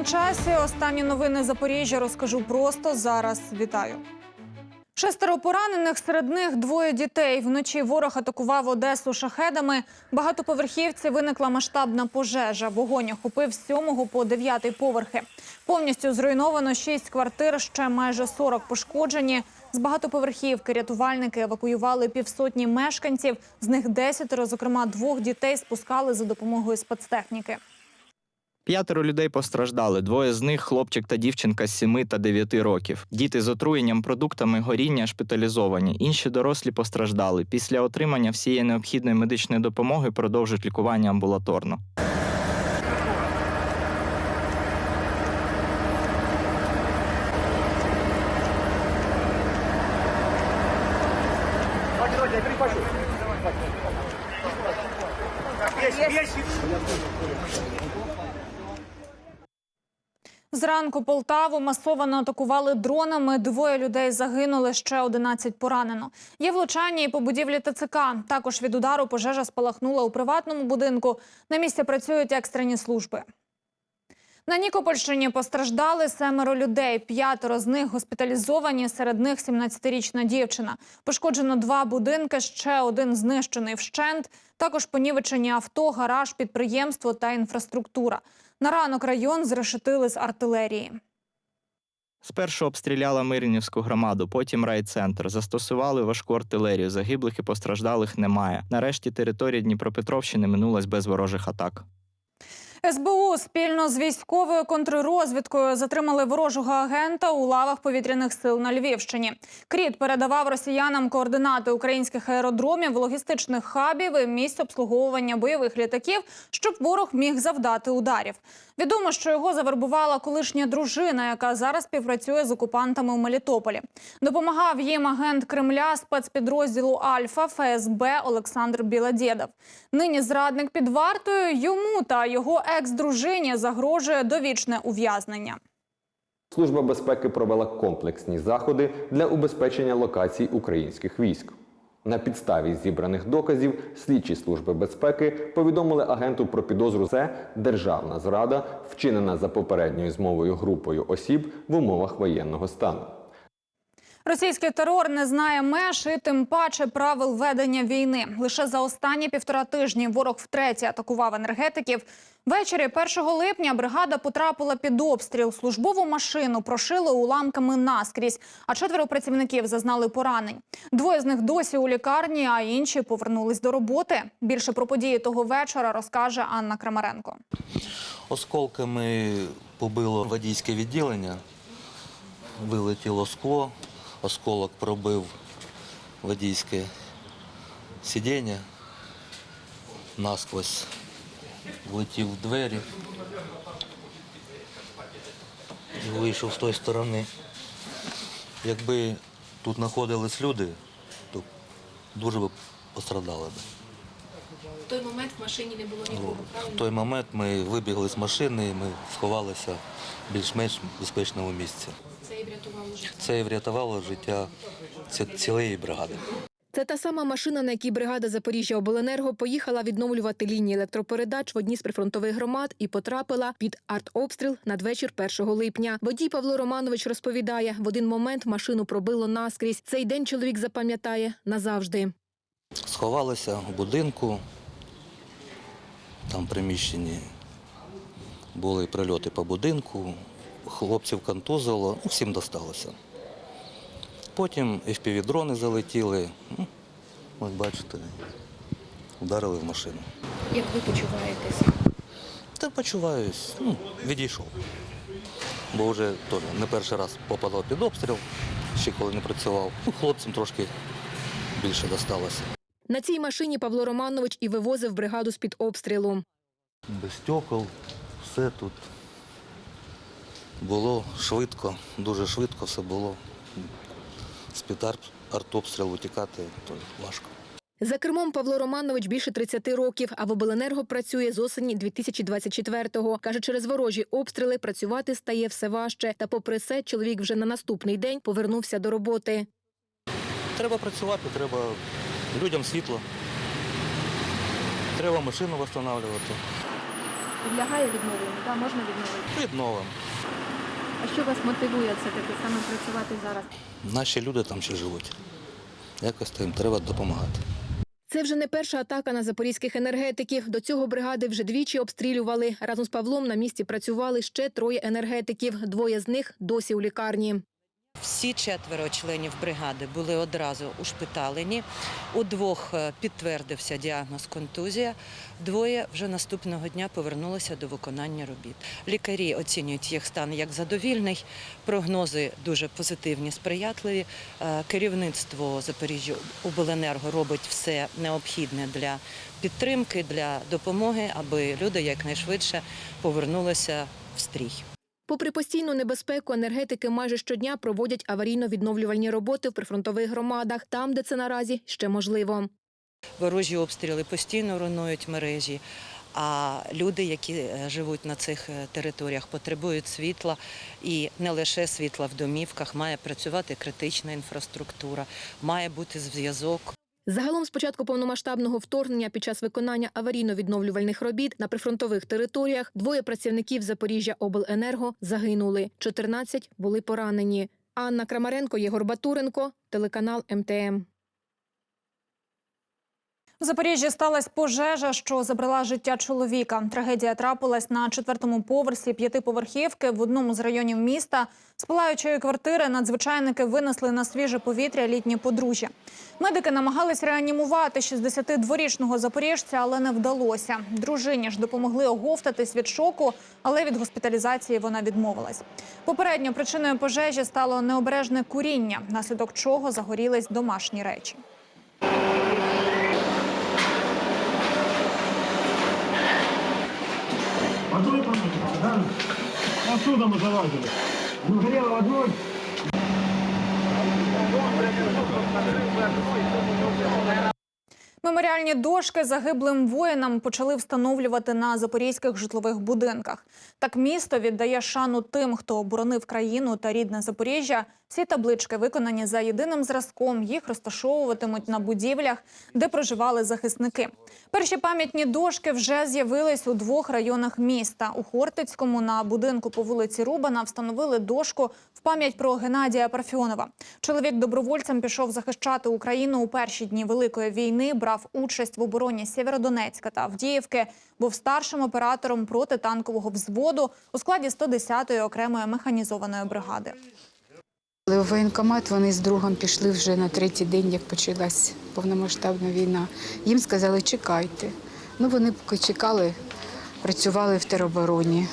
На часі. Останні новини Запоріжжя розкажу просто зараз. Вітаю. Шестеро поранених, серед них двоє дітей. Вночі ворог атакував Одесу шахедами. Багатоповерхівці виникла масштабна пожежа. Вогонь охопив з 7 по 9 поверхи. Повністю зруйновано 6 квартир, ще майже 40 пошкоджені. З багатоповерхівки рятувальники евакуювали півсотні мешканців. З них десятеро, зокрема двох дітей, спускали за допомогою спецтехніки. П'ятеро людей постраждали. Двоє з них хлопчик та дівчинка з 7 та 9 років. Діти з отруєнням продуктами горіння шпиталізовані. Інші дорослі постраждали. Після отримання всієї необхідної медичної допомоги продовжують лікування амбулаторно. Зранку Полтаву масово атакували дронами. Двоє людей загинули, ще 11 поранено. Є влучання і по будівлі ТЦК. Також від удару пожежа спалахнула у приватному будинку. На місці працюють екстрені служби. На Нікопольщині постраждали семеро людей. П'ятеро з них госпіталізовані. Серед них 17-річна дівчина. Пошкоджено два будинки. Ще один знищений вщент. Також понівечені авто, гараж, підприємство та інфраструктура. На ранок район зрешетили з артилерії. Спершу обстріляла Мирнівську громаду, потім райцентр. Застосували важку артилерію. Загиблих і постраждалих немає. Нарешті територія Дніпропетровщини минулась без ворожих атак. СБУ спільно з військовою контррозвідкою затримали ворожого агента у лавах повітряних сил на Львівщині. Кріт передавав росіянам координати українських аеродромів, логістичних хабів і місць обслуговування бойових літаків, щоб ворог міг завдати ударів. Відомо, що його завербувала колишня дружина, яка зараз співпрацює з окупантами у Мелітополі. Допомагав їм агент Кремля спецпідрозділу Альфа ФСБ Олександр Біладєдов. Нині зрадник під вартою йому та його екс-дружині загрожує довічне ув'язнення. Служба безпеки провела комплексні заходи для убезпечення локацій українських військ. На підставі зібраних доказів слідчі служби безпеки повідомили агенту про підозру це державна зрада, вчинена за попередньою змовою групою осіб в умовах воєнного стану. Російський терор не знає меж і тим паче правил ведення війни. Лише за останні півтора тижні ворог втретє атакував енергетиків. Ввечері 1 липня бригада потрапила під обстріл. Службову машину прошили уламками наскрізь, а четверо працівників зазнали поранень. Двоє з них досі у лікарні, а інші повернулись до роботи. Більше про події того вечора розкаже Анна Крамаренко. Осколками побило водійське відділення, вилетіло скло, осколок пробив водійське сидіння, насквозь влетів в двері і вийшов з тої сторони. Якби тут знаходились люди, то дуже б пострадали б. В той момент в машині не було нікого, В той момент ми вибігли з машини, і ми сховалися в більш-менш безпечному місці. Це і врятувало життя. Це і врятувало життя ці- цілої бригади. Це та сама машина, на якій бригада Запоріжжя Обленерго поїхала відновлювати лінії електропередач в одній з прифронтових громад і потрапила під артобстріл надвечір 1 липня. Водій Павло Романович розповідає, в один момент машину пробило наскрізь. Цей день чоловік запам'ятає назавжди. Сховалися в будинку, там приміщені були прильоти по будинку, хлопців контузило, ну, всім досталося. Потім FPV-дрони залетіли, ну, ось бачите, ударили в машину. Як ви почуваєтесь? Та почуваюсь, ну, відійшов. Бо вже теж не перший раз попадав під обстріл, ще коли не працював. Ну, хлопцям трошки більше досталося. На цій машині Павло Романович і вивозив бригаду з-під обстрілу. Без стекол, все тут було швидко, дуже швидко все було. З-під арт- артобстрілу тікати то важко. За кермом Павло Романович більше 30 років, а в обленерго працює з осені 2024-го. Каже, через ворожі обстріли працювати стає все важче. Та попри це, чоловік вже на наступний день повернувся до роботи. Треба працювати, треба людям світло. Треба машину встановлювати. Підлягає відновленню, так, можна відновити. Відновимо. А що вас мотивує все-таки саме працювати зараз? Наші люди там ще живуть. Якось то їм треба допомагати. Це вже не перша атака на запорізьких енергетиків. До цього бригади вже двічі обстрілювали. Разом з Павлом на місці працювали ще троє енергетиків. Двоє з них досі у лікарні. Всі четверо членів бригади були одразу ушпиталені. У двох е, підтвердився діагноз контузія. Двоє вже наступного дня повернулися до виконання робіт. Лікарі оцінюють їх стан як задовільний. Прогнози дуже позитивні, сприятливі. Е, Керівництво Запоріжжя обленерго робить все необхідне для підтримки, для допомоги, аби люди якнайшвидше повернулися в стрій. Попри постійну небезпеку, енергетики майже щодня проводять аварійно-відновлювальні роботи в прифронтових громадах, там, де це наразі ще можливо. Ворожі обстріли постійно руйнують мережі. А люди, які е, живуть на цих е, територіях, потребують світла і не лише світла в домівках, має працювати критична інфраструктура, має бути зв'язок. Загалом з початку повномасштабного вторгнення під час виконання аварійно-відновлювальних робіт на прифронтових територіях двоє працівників Запоріжжя Обленерго загинули, 14 були поранені. Анна Крамаренко, Єгор Батуренко, телеканал МТМ. В Запоріжжі сталася пожежа, що забрала життя чоловіка. Трагедія трапилась на четвертому поверсі п'ятиповерхівки в одному з районів міста. З палаючої квартири надзвичайники винесли на свіже повітря літнє подружжя. Медики намагались реанімувати 62-річного запоріжця, але не вдалося. Дружині ж допомогли оговтатись від шоку, але від госпіталізації вона відмовилась. Попередньо причиною пожежі стало необережне куріння, внаслідок чого загорілись домашні речі. Одной да? Отсюда мы залазили. Ну, грело одной. Меморіальні дошки загиблим воїнам почали встановлювати на запорізьких житлових будинках. Так місто віддає шану тим, хто оборонив країну та рідне Запоріжжя. Ці таблички виконані за єдиним зразком. Їх розташовуватимуть на будівлях, де проживали захисники. Перші пам'ятні дошки вже з'явились у двох районах міста. У Хортицькому на будинку по вулиці Рубана встановили дошку в пам'ять про Геннадія Парфьонова. Чоловік добровольцем пішов захищати Україну у перші дні Великої війни, брав участь в обороні Сєвєродонецька та Авдіївки, був старшим оператором протитанкового взводу у складі 110-ї окремої механізованої бригади. В воєнкомат вони з другом пішли вже на третій день, як почалась повномасштабна війна. Їм сказали, чекайте. Ну вони поки чекали, працювали в теробороні.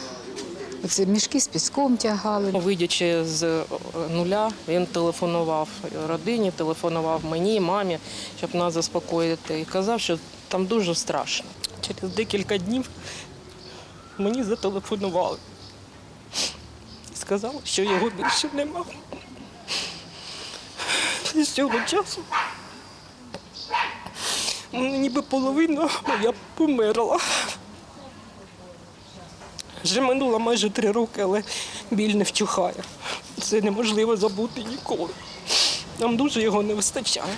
Оце мішки з піском тягали. Вийдячи з е, нуля, він телефонував родині, телефонував мені, мамі, щоб нас заспокоїти. І казав, що там дуже страшно. Через декілька днів мені зателефонували. Сказали, що його більше нема. З цього часу ніби половина моя померла. Вже минуло майже три роки, але біль не вчухає. Це неможливо забути ніколи. Нам дуже його не вистачає.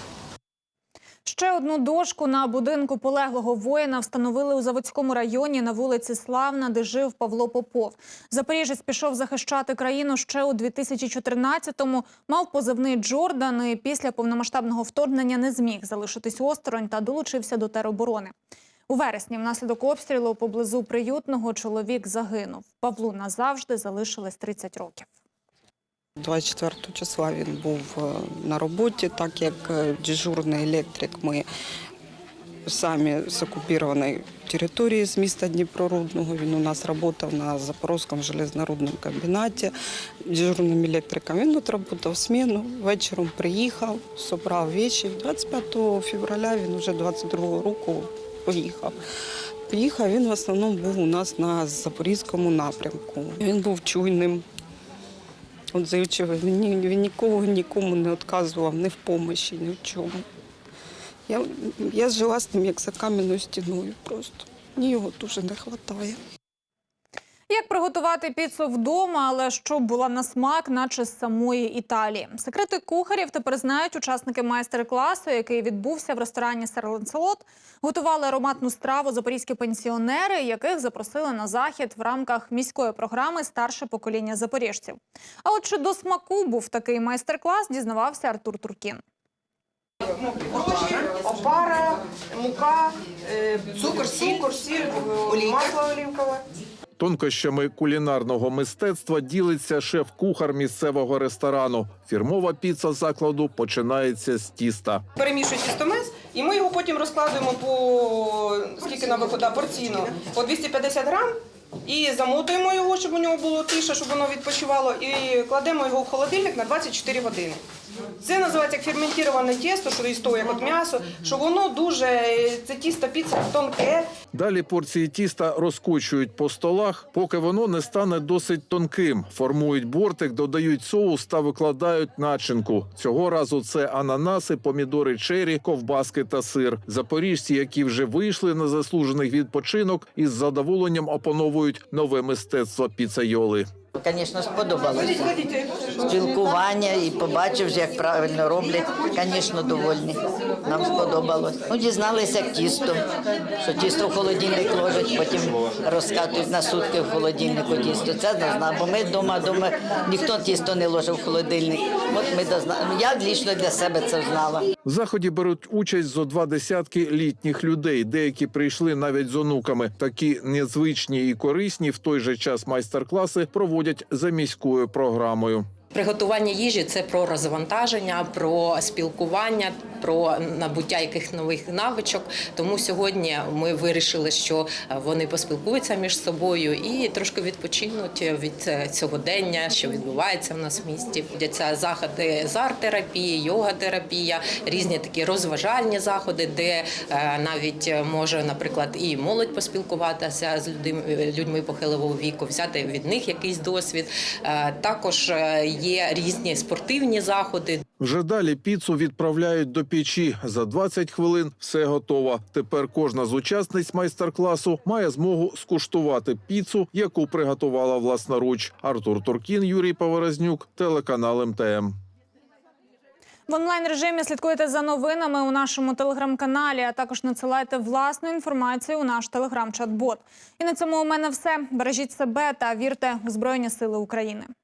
Ще одну дошку на будинку полеглого воїна встановили у Заводському районі на вулиці Славна, де жив Павло Попов. Запоріжець пішов захищати країну ще у 2014-му, мав позивний Джордан і після повномасштабного вторгнення не зміг залишитись осторонь та долучився до тероборони. У вересні внаслідок обстрілу поблизу приютного чоловік загинув. Павлу назавжди залишилось 30 років. 24 числа він був е, на роботі, так як е, дежурний електрик. Ми самі з окупованої території з міста Дніпрорудного. Він у нас працював на Запорозькому железнорудному комбінаті дежурним електриком. Він тут працював зміну, вечором приїхав, зібрав речі. 25 февраля він вже 22 року поїхав. Поїхав він в основному був у нас на Запорізькому напрямку. Він був чуйним, отзивчивим. Він, він нікого нікому не відказував ні в помощі, ні в чому. Я, я жила з ним як за кам'яною стіною просто. Мені його дуже не вистачає. Як приготувати піцу вдома, але щоб була на смак, наче з самої Італії. Секрети кухарів тепер знають учасники майстер-класу, який відбувся в ресторані «Серланцелот». Готували ароматну страву запорізькі пенсіонери, яких запросили на захід в рамках міської програми Старше покоління запоріжців. А от чи до смаку був такий майстер-клас, дізнавався Артур Туркін. опара, мука, цукор, сіль, цукор, сіль масло олівкове. Тонкощами кулінарного мистецтва ділиться шеф-кухар місцевого ресторану. Фірмова піца закладу починається з тіста. Перемішують тістомес, і ми його потім розкладуємо по скільки нам виходить порційно, по 250 грам. І замотуємо його, щоб у нього було тише, щоб воно відпочивало, і кладемо його в холодильник на 24 години. Це називається як ферментоване тісто, що із того, як от м'ясо, що воно дуже, це тісто піца тонке, Далі порції тіста розкочують по столах, поки воно не стане досить тонким. Формують бортик, додають соус та викладають начинку. Цього разу це ананаси, помідори чері, ковбаски та сир. Запоріжці, які вже вийшли на заслужений відпочинок, із задоволенням опановують нове мистецтво піцайоли. Звісно, сподобалося. Спілкування і побачив, як правильно роблять. Звісно, довольні. Нам сподобалось. Ну, дізналися, тісто, що тісто в холодильник ложать, потім розкатують на сутки в холодильнику тісто. Це не знав, бо ми вдома, вдома ніхто тісто не ложив в холодильник. От ми дозна... Я лічно для себе це знала. В заході беруть участь зо два десятки літніх людей. Деякі прийшли навіть з онуками. Такі незвичні і корисні в той же час майстер-класи проводять за міською програмою. Приготування їжі це про розвантаження, про спілкування, про набуття яких нових навичок. Тому сьогодні ми вирішили, що вони поспілкуються між собою і трошки відпочинуть від сьогодення, що відбувається в нас в місті. Будяться заходи з арт-терапії, йога-терапія, різні такі розважальні заходи, де е, навіть може, наприклад, і молодь поспілкуватися з людьми, людьми похилого віку, взяти від них якийсь досвід. Е, Також е, є різні спортивні заходи. Вже далі піцу відправляють до печі. За 20 хвилин все готово. Тепер кожна з учасниць майстер-класу має змогу скуштувати піцу, яку приготувала власноруч. Артур Туркін, Юрій Поворознюк, телеканал МТМ. В онлайн режимі слідкуйте за новинами у нашому телеграм-каналі, а також надсилайте власну інформацію у наш телеграм-чат-бот. І на цьому у мене все. Бережіть себе та вірте у Збройні Сили України.